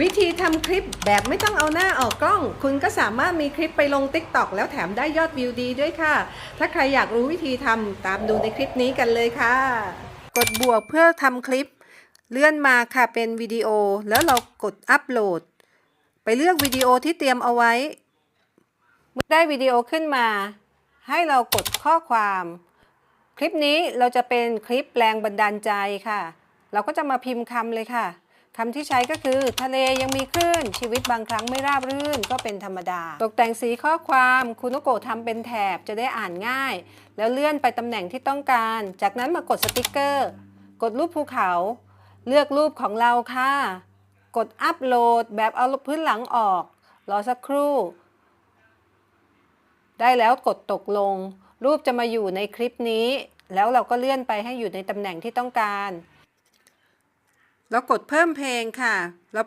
วิธีทำคลิปแบบไม่ต้องเอาหน้าออกกล้อง คุณก็สามารถมีคลิปไปลง TikTok แล้วแถมได้ยอดวิวดีด้วยค่ะ ถ้าใครอยากรู้วิธีทำตามดูในคลิปนี้กันเลยค่ะ กดบวกเพื่อทำคลิป เลื่อนมาค่ะเป็นวิดีโอ แล้วเรากดอัปโหลด ไปเลือกวิดีโอที่เตรียมเอาไว้ เมื่อได้วิดีโอขึ้นมา ให้เรากดข้อความ คลิปนี้เราจะเป็นคลิปแรงบันดาลใจค่ะ เราก็จะมาพิมพ์คำเลยค่ะ คำที่ใช้ก็คือ ทะเลยังมีคลื่น ชีวิตบางครั้งไม่ราบรื่นก็เป็นธรรมดา ตกแต่งสีข้อความคุณโนโกะทำเป็นแถบจะได้อ่านง่าย แล้วเลื่อนไปตำแหน่งที่ต้องการ จากนั้นมากดสติกเกอร์ กดรูปภูเขา เลือกรูปของเราค่ะ กดอัปโหลดแบบเอาพื้นหลังออก รอสักครู่ ได้แล้วกดตกลง รูปจะมาอยู่ในคลิปนี้ แล้วเราก็เลื่อนไปให้อยู่ในตำแหน่งที่ต้องการ แล้วกดเพิ่มเพลงค่ะเรา